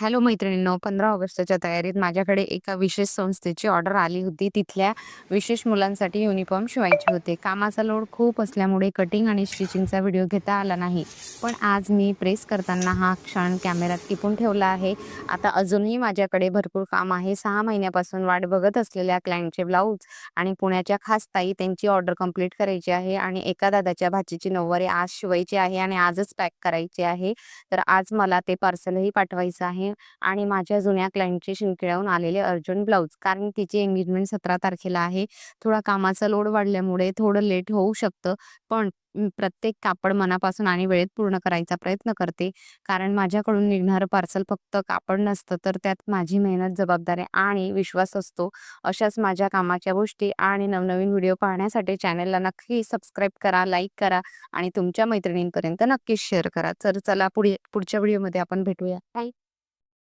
Hello मैत्रिणींनो, 15 ऑगस्टच्या तयारीत माझ्याकडे एका विशेष संस्थेची ऑर्डर आली होती. तिथल्या विशेष मुलांसाठी युनिफॉर्म शिवायचे होते. कामाचा लोड खूप असल्यामुळे कटिंग आणि स्टिचिंगचा व्हिडिओ घेता आला नाही. पण आज मी प्रेस करताना हा क्षण कॅमेऱ्यात टिपून ठेवला आहे. आता अजूनही माझ्याकडे भरपूर काम आहे. सहा महिन्यापासून वाट बघत असलेल्या क्लायंटचे ब्लाऊज आणि पुण्याच्या खास ताई त्यांची ऑर्डर कंप्लीट करायची आहे आणि एका दादाच्या भाचीची नऊवारी आज शिवायची आहे आणि आजच पॅक करायची आहे. तर आज मला ते पार्सलही पाठवायचं आहे आणि माझ्या जुन्या क्लायंटचे शिंदखेड्याहून आलेले अर्जंट ब्लाऊज कारण तिची एंगेजमेंट 17 तारखेला आहे. थोडा कामाचा लोड वाढल्यामुळे थोडं लेट होऊ शकतं. पण प्रत्येक कापड मनापासून आणि वेळेत पूर्ण करायचा प्रयत्न करते. कारण माझ्याकडून निघणारं पार्सल फक्त कापड नसतं, तर त्यात माझी मेहनत, जबाबदारी आणि विश्वास असतो. अशाच माझ्या कामाच्या गोष्टी आणि नवनवीन व्हिडिओ पाहण्यासाठी चॅनलला नक्की सबस्क्राईब करा, लाईक करा आणि तुमच्या मैत्रिणींपर्यंत नक्कीच शेअर करा. तर चला पुढे पुढच्या व्हिडिओमध्ये आपण भेटूया. बाय.